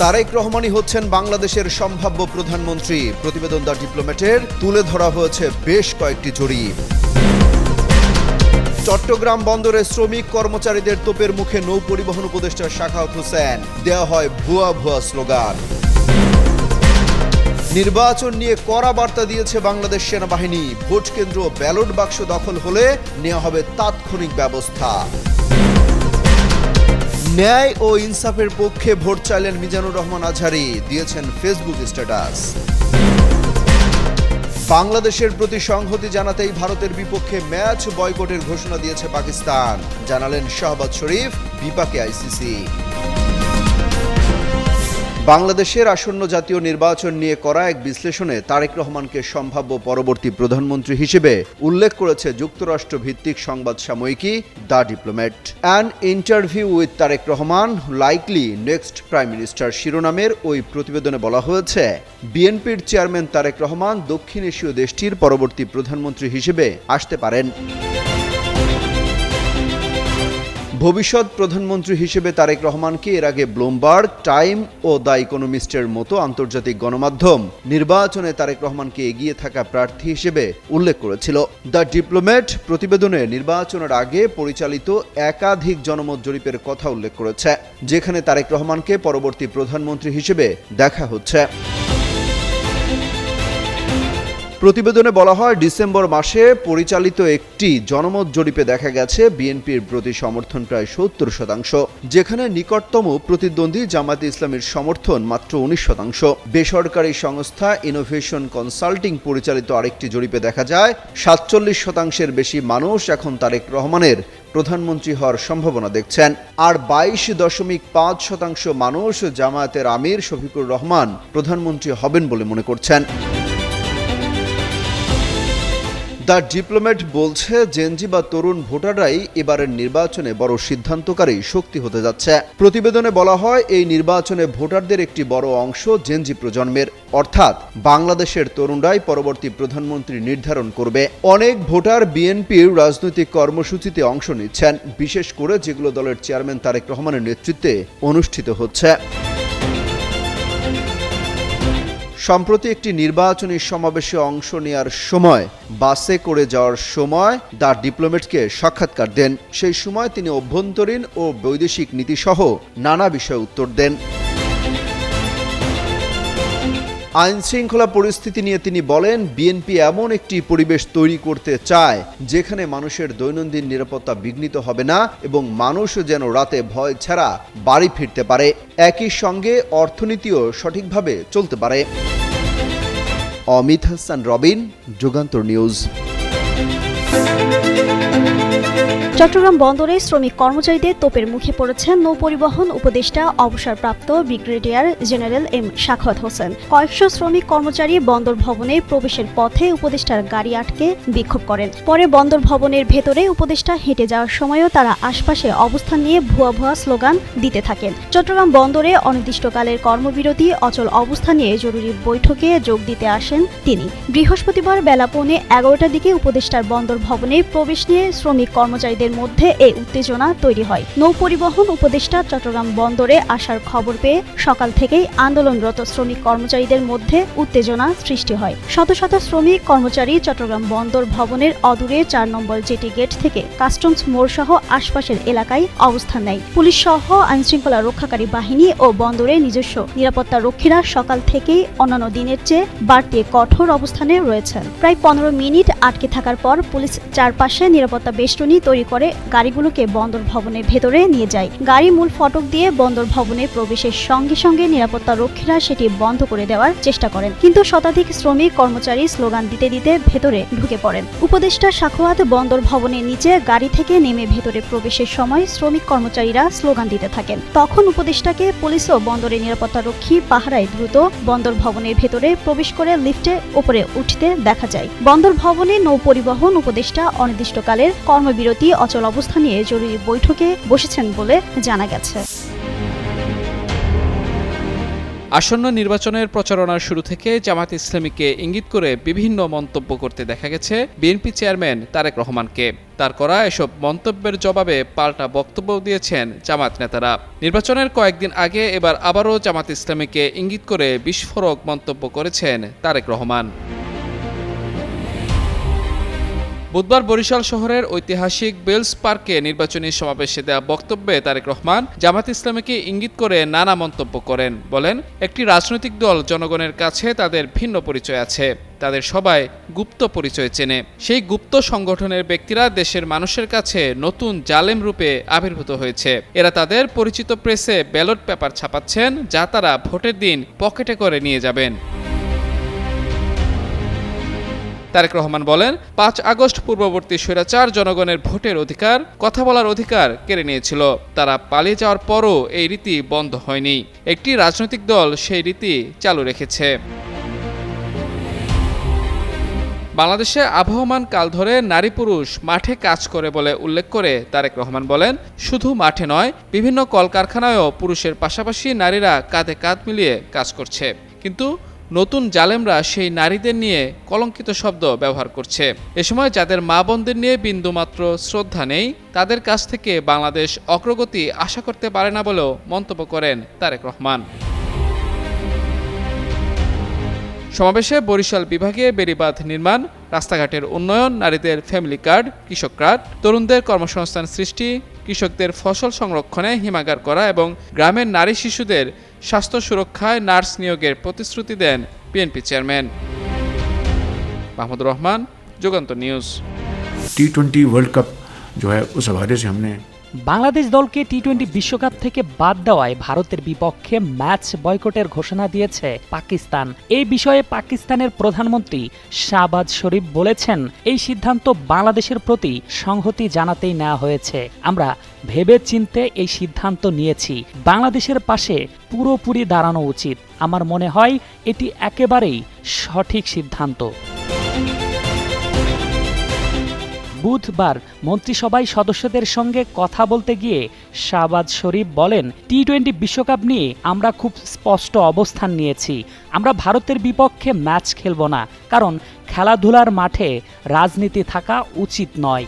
তারেক রহমানই হচ্ছেন বাংলাদেশের সম্ভাব্য প্রধানমন্ত্রী। প্রতিবেদন দ্য ডিপ্লোম্যাটের তুলে ধরা হয়েছে বেশ কয়েকটি জরিপ চট্টগ্রাম বন্দরে শ্রমিক কর্মচারীদের তোপের মুখে নৌ পরিবহন উপদেষ্টা শাখাউত হোসেন। দেওয়া হয় ভুয়া ভুয়া স্লোগান। নির্বাচন নিয়ে কড়া বার্তা দিয়েছে বাংলাদেশ সেনাবাহিনী। ভোট কেন্দ্র ব্যালট বাক্স দখল হলে নেওয়া হবে তাৎক্ষণিক ব্যবস্থা। ন্যায় ও ইনসাফের পক্ষে ভোট চাইলেন মিজানুর রহমান আজহারি, দিয়েছেন ফেসবুক স্ট্যাটাস। বাংলাদেশের প্রতি সংহতি জানাতেই ভারতের বিপক্ষে ম্যাচ বয়কটের ঘোষণা দিয়েছে পাকিস্তান, জানালেন শাহবাজ শরীফ, বিপাকে আইসিসি। বাংলাদেশের আসন্ন জাতীয় নির্বাচন নিয়ে করা এক বিশ্লেষণে তারেক রহমানকে সম্ভাব্য পরবর্তী প্রধানমন্ত্রী হিসেবে উল্লেখ করেছে যুক্তরাষ্ট্র ভিত্তিক সংবাদ সাময়িকী the Diplomat. An interview with Tarique Rahman likely next prime minister শিরোনামের ওই প্রতিবেদনে বলা হয়েছে, বিএনপির চেয়ারম্যান তারেক রহমান দক্ষিণ এশীয় দেশটির পরবর্তী প্রধানমন্ত্রী হিসেবে আসতে পারেন। ভবিষ্যৎ প্রধানমন্ত্রী হিসেবে তারেক রহমানকে এর আগে ব্লুমবার্গ, টাইম ও দ্য ইকোনমিস্টের মতো আন্তর্জাতিক গণমাধ্যম নির্বাচনে তারেক রহমানকে এগিয়ে থাকা প্রার্থী হিসেবে উল্লেখ করেছিল। দ্য ডিপ্লোম্যাট প্রতিবেদনে নির্বাচনের আগে পরিচালিত একাধিক জনমত জরিপের কথা উল্লেখ করেছে, যেখানে তারেক রহমানকে পরবর্তী প্রধানমন্ত্রী হিসেবে দেখা হচ্ছে। প্রতিবেদনে বলা হয়, ডিসেম্বর মাসে পরিচালিত একটি জনমত জরিপে দেখা গেছে, বিএনপির প্রতি সমর্থন প্রায় সত্তর শতাংশ, যেখানে নিকটতম প্রতিদ্বন্দ্বী জামাতে ইসলামের সমর্থন মাত্র উনিশ শতাংশ। বেসরকারি সংস্থা ইনোভেশন কনসাল্টিং পরিচালিত আরেকটি জরিপে দেখা যায়, সাতচল্লিশ শতাংশের বেশি মানুষ এখন তারেক রহমানের প্রধানমন্ত্রী হওয়ার সম্ভাবনা দেখছেন। আর বাইশ দশমিক পাঁচ শতাংশ মানুষ জামায়াতের আমির শফিকুর রহমান প্রধানমন্ত্রী হবেন বলে মনে করছেন। দ্য ডিপ্লোম্যাট বলছে, জেনজি বা তরুণ ভোটাররাই এবারের নির্বাচনে বড় সিদ্ধান্তকারী শক্তি হতে যাচ্ছে। প্রতিবেদনে বলা হয়, এই নির্বাচনে ভোটারদের একটি বড় অংশ জেনজি প্রজন্মের। অর্থাৎ, বাংলাদেশের তরুণরাই পরবর্তী প্রধানমন্ত্রী নির্ধারণ করবে। অনেক ভোটার বিএনপির রাজনৈতিক কর্মসূচিতে অংশ নিচ্ছেন, বিশেষ করে যেগুলো দলের চেয়ারম্যান তারেক রহমানের নেতৃত্বে অনুষ্ঠিত হচ্ছে। সম্প্রতি একটি নির্বাচনী সমাবেশে অংশ নেওয়ার সময়, বাসে করে যাওয়ার সময় দ্য ডিপ্লোমেটকে সাক্ষাৎকার দেন। সেই সময় তিনি অভ্যন্তরীণ ও বৈদেশিক নীতিসহ নানা বিষয়ে উত্তর দেন। আইন শৃঙ্খলা পরিস্থিতি নিয়ে তিনি বলেন বিএনপি এমন একটি পরিবেশ তৈরি করতে চায়, যেখানে মানুষের দৈনন্দিন নিরাপত্তা বিঘ্নিত হবে না এবং মানুষ যেন রাতে ভয় ছাড়া বাড়ি ফিরতে পারে। একই সঙ্গে অর্থনীতিও সঠিকভাবে চলতে পারে। অমিত হাসান, রবিন, যুগান্তর নিউজ। চট্টগ্রাম বন্দরে শ্রমিক কর্মচারীদের তোপের মুখে পড়েছেন নৌপরিবহন উপদেষ্টা, অবসরপ্রাপ্ত ব্রিগেডিয়ার জেনারেল এম শাখাত হোসেন। কয়েকশো শ্রমিক কর্মচারী বন্দর ভবনে প্রবেশের পথে উপদেষ্টার গাড়ি আটকে বিক্ষোভ করেন। পরে বন্দর ভবনের ভেতরে উপদেষ্টা হেঁটে যাওয়ার সময়ও তারা আশপাশে অবস্থান নিয়ে ভুয়া ভুয়া স্লোগান দিতে থাকেন। চট্টগ্রাম বন্দরে অনির্দিষ্টকালের কর্মবিরতি, অচল অবস্থা নিয়ে জরুরি বৈঠকে যোগ দিতে আসেন তিনি। বৃহস্পতিবার বেলা পৌনে এগারোটার দিকে উপদেষ্টার বন্দর ভবনে প্রবেশ নিয়ে শ্রমিক কর্মচারীদের মধ্যে এই উত্তেজনা তৈরি হয়। নৌ পরিবহন উপদেষ্টা চট্টগ্রাম বন্দরে আসার খবর পেয়ে সকাল থেকেই আন্দোলনরত শ্রমিক কর্মচারীদের মধ্যে উত্তেজনা সৃষ্টি হয়। শত শত শ্রমিক কর্মচারী চট্টগ্রাম বন্দর ভবনের অদূরে চার নম্বর জেটি গেট থেকে কাস্টমস মোড় সহ আশপাশের এলাকায় অবস্থান নেয়। পুলিশ সহ আইনশৃঙ্খলা রক্ষাকারী বাহিনী ও বন্দরে নিজস্ব নিরাপত্তা রক্ষীরা সকাল থেকেই অন্যান্য দিনের চেয়ে বাড়তি কঠোর অবস্থানে রয়েছেন। প্রায় পনেরো মিনিট আটকে থাকার পর পুলিশ চারপাশে নিরাপত্তা বেষ্টনী তৈরি করে গাড়িগুলোকে বন্দর ভবনের ভেতরে নিয়ে যায়। গাড়ি মূল ফটক দিয়ে বন্দর ভবনে প্রবেশের সঙ্গে সঙ্গে নিরাপত্তা রক্ষীরা সেটি বন্ধ করে দেওয়ার চেষ্টা করেন। কিন্তু শতাধিক শ্রমিক, কর্মচারী স্লোগান দিতে দিতে ভেতরে ঢুকে পড়েন। উপদেষ্টা সাখোয়াত বন্দর ভবনের নিচে গাড়ি থেকে নেমে ভেতরে প্রবেশের সময় শ্রমিক কর্মচারীরা স্লোগান দিতে থাকেন। তখন উপদেষ্টাকে পুলিশ ও বন্দরের নিরাপত্তা রক্ষী পাহারায় দ্রুত বন্দর ভবনের ভেতরে প্রবেশ করে লিফটে উপরে উঠতে দেখা যায়। বন্দর ভবনে নৌ পরিবহন উপদেষ্টা অনির্দিষ্টকালের কর্মবিরতি অচল অবস্থা নিয়ে জরুরি বৈঠকে বসেছেন বলে জানা গেছে। আসন্ন নির্বাচনের প্রচারণার শুরু থেকে জামাত ইসলামীকে ইঙ্গিত করে বিভিন্ন মন্তব্য করতে দেখা গেছে বিএনপি চেয়ারম্যান তারেক রহমানকে। তার করা এসব মন্তব্যের জবাবে পাল্টা বক্তব্য দিয়েছেন জামাত নেতারা। নির্বাচনের কয়েকদিন আগে এবার আবারও জামাত ইসলামীকে ইঙ্গিত করে বিস্ফোরক মন্তব্য করেছেন তারেক রহমান। বুধবার বরিশাল শহরের ঐতিহাসিক বেলস পার্কে নির্বাচনী সমাবেশে দেওয়া বক্তব্যে তারেক রহমান জামাত ইসলামীকে ইঙ্গিত করে নানা মন্তব্য করেন। বলেন, একটি রাজনৈতিক দল জনগণের কাছে তাদের ভিন্ন পরিচয় আছে। তাদের সবাই গুপ্ত পরিচয় চেনে। সেই গুপ্ত সংগঠনের ব্যক্তিরা দেশের মানুষের কাছে নতুন জালেম রূপে আবির্ভূত হয়েছে। এরা তাদের পরিচিত প্রেসে ব্যালট পেপার ছাপাচ্ছেন যা তারা ভোটের দিন পকেটে করে নিয়ে যাবেন। তারেক রহমান বলেন, পাঁচ আগস্ট পূর্ববর্তী স্বৈরাচার জনগণের ভোটের অধিকার, কথা বলার অধিকার কেড়ে নিয়েছিল। তারা পালিয়ে যাওয়ার পরও এই রীতি বন্ধ হয়নি। একটি রাজনৈতিক দল সেই রীতি চালু রেখেছে। বাংলাদেশে আবহমান কাল ধরে নারী পুরুষ মাঠে কাজ করে বলে উল্লেখ করে তারেক রহমান বলেন, শুধু মাঠে নয়, বিভিন্ন কলকারখানায়ও পুরুষের পাশাপাশি নারীরা কাঁধে কাঁধ মিলিয়ে কাজ করছে। কিন্তু নতুন জালেমরা সেই নারীদের নিয়ে কলঙ্কিত শব্দ ব্যবহার করছে। এ সময় যাদের মা বোনদের নিয়ে বিন্দুমাত্র শ্রদ্ধা নেই, তাদের কাছ থেকে বাংলাদেশ অগ্রগতি আশা করতে পারে না বলেও মন্তব্য করেন তারেক রহমান। সমাবেশে বরিশাল বিভাগে বেড়িবাঁধ নির্মাণ, রাস্তাঘাটের উন্নয়ন, নারীদের ফ্যামিলি কার্ড, কৃষক কার্ড, তরুণদের কর্মসংস্থান সৃষ্টি, কৃষকদের ফসল সংরক্ষণে হিমাগার করা এবং গ্রামের নারী শিশুদের স্বাস্থ্য সুরক্ষায় নার্স নিয়োগের প্রতিশ্রুতি দেন বিএনপি চেয়ারম্যান মাহমুদুর রহমান যুগান্ত news T twenty world cup जो है उस हवाले से हमने বাংলাদেশ দলকে টি টোয়েন্টি বিশ্বকাপ থেকে বাদ দেওয়ায় ভারতের বিপক্ষে ম্যাচ বয়কটের ঘোষণা দিয়েছে পাকিস্তান। এই বিষয়ে পাকিস্তানের প্রধানমন্ত্রী শাহবাজ শরীফ বলেছেন, এই সিদ্ধান্ত বাংলাদেশের প্রতি সংহতি জানাতেই নেওয়া হয়েছে। আমরা ভেবে চিনতে এই সিদ্ধান্ত নিয়েছি। বাংলাদেশের পাশে পুরোপুরি দাঁড়ানো উচিত। আমার মনে হয় এটি একেবারেই সঠিক সিদ্ধান্ত। বুধবার মন্ত্রিসভায় সদস্যদের সঙ্গে কথা বলতে গিয়ে শাহবাজ শরীফ বলেন টি টোয়েন্টি বিশ্বকাপ নিয়ে আমরা খুব স্পষ্ট অবস্থান নিয়েছি। আমরা ভারতের বিপক্ষে ম্যাচ খেলব না, কারণ খেলাধুলার মাঠে রাজনীতি থাকা উচিত নয়।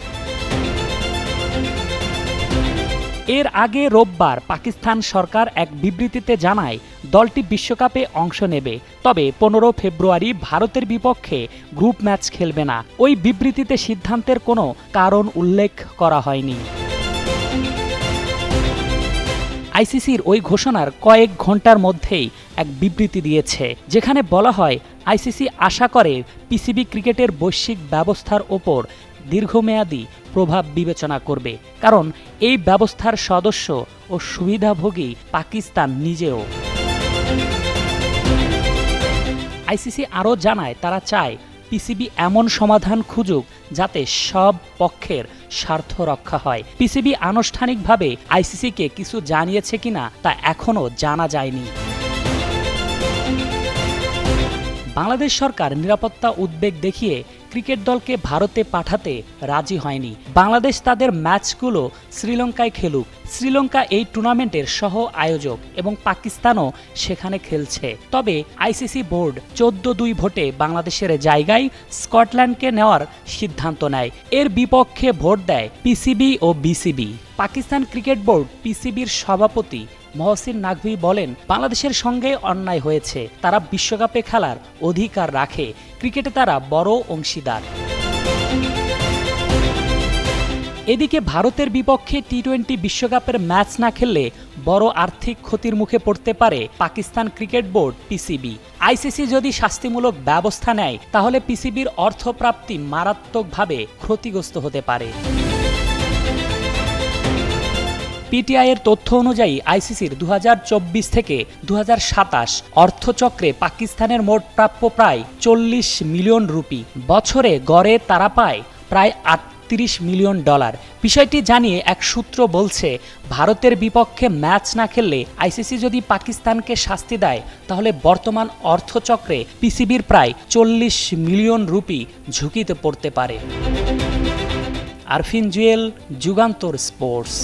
এর আগে রোববার পাকিস্তান সরকার এক বিবৃতিতে জানায়, দলটি বিশ্বকাপে অংশ নেবে। তবে পনেরো ফেব্রুয়ারি ভারতের বিপক্ষে গ্রুপ ম্যাচ খেলবে না। ওই বিবৃতিতে সিদ্ধান্তের কোনো কারণ উল্লেখ করা হয়নি। আইসিসির ওই ঘোষণার কয়েক ঘণ্টার মধ্যেই এক বিবৃতি দিয়েছে, যেখানে বলা হয়, আইসিসি আশা করে পিসিবি ক্রিকেটের বৈশ্বিক ব্যবস্থার ওপর দীর্ঘমেয়াদী প্রভাব বিবেচনা করবে, কারণ এই ব্যবস্থার সদস্য ও সুবিধাভোগী পাকিস্তান নিজেও। আইসিসি আরও জানায়, তারা চায় পিসিবি এমন সমাধান খুঁজুক যাতে সব পক্ষের স্বার্থ রক্ষা হয়। পিসিবি আনুষ্ঠানিকভাবে আইসিসিকে কিছু জানিয়েছে কিনা তা এখনও জানা যায়নি। বাংলাদেশ সরকার নিরাপত্তা উদ্বেগ দেখিয়ে ক্রিকেট দলকে ভারতে পাঠাতে রাজি হয়নি। বাংলাদেশ তাদের ম্যাচগুলো শ্রীলঙ্কায় খেলুক। শ্রীলঙ্কা এই টুর্নামেন্টের সহ আয়োজক এবং পাকিস্তানও সেখানে খেলছে। তবে আইসিসি বোর্ড চোদ্দ দুই ভোটে বাংলাদেশের জায়গায় স্কটল্যান্ডকে নেওয়ার সিদ্ধান্ত নেয়। এর বিপক্ষে ভোট দেয় পিসিবি ও বিসিবি। পাকিস্তান ক্রিকেট বোর্ড পিসিবির সভাপতি মহসিন নাকভি বলেন, বাংলাদেশের সঙ্গে অন্যায় হয়েছে। তারা বিশ্বকাপে খেলার অধিকার রাখে। ক্রিকেটে তারা বড় অংশীদার। এদিকে ভারতের বিপক্ষে টি টোয়েন্টি বিশ্বকাপের ম্যাচ না খেললে বড় আর্থিক ক্ষতির মুখে পড়তে পারে Pakistan cricket board, PCB. ICC যদি শাস্তিমূলক ব্যবস্থা নেয়, তাহলে পিসিবির অর্থপ্রাপ্তি মারাত্মকভাবে ক্ষতিগ্রস্ত হতে পারে। পিটিআই এর তথ্য অনুযায়ী আইসিসির দু হাজার চব্বিশ থেকে দু হাজার সাতাশ অর্থচক্রে পাকিস্তানের মোট প্রাপ্য প্রায় চল্লিশ মিলিয়ন রুপি। বছরে গড়ে তারা পায় প্রায় আটত্রিশ মিলিয়ন ডলার। বিষয়টি জানিয়ে এক সূত্র বলছে, ভারতের বিপক্ষে ম্যাচ না খেললে আইসিসি যদি পাকিস্তানকে শাস্তি দেয়, তাহলে বর্তমান অর্থচক্রে পিসিবির প্রায় চল্লিশ মিলিয়ন রুপি ঝুঁকিতে পড়তে পারে। আরফিন জুয়েল, যুগান্তর স্পোর্টস।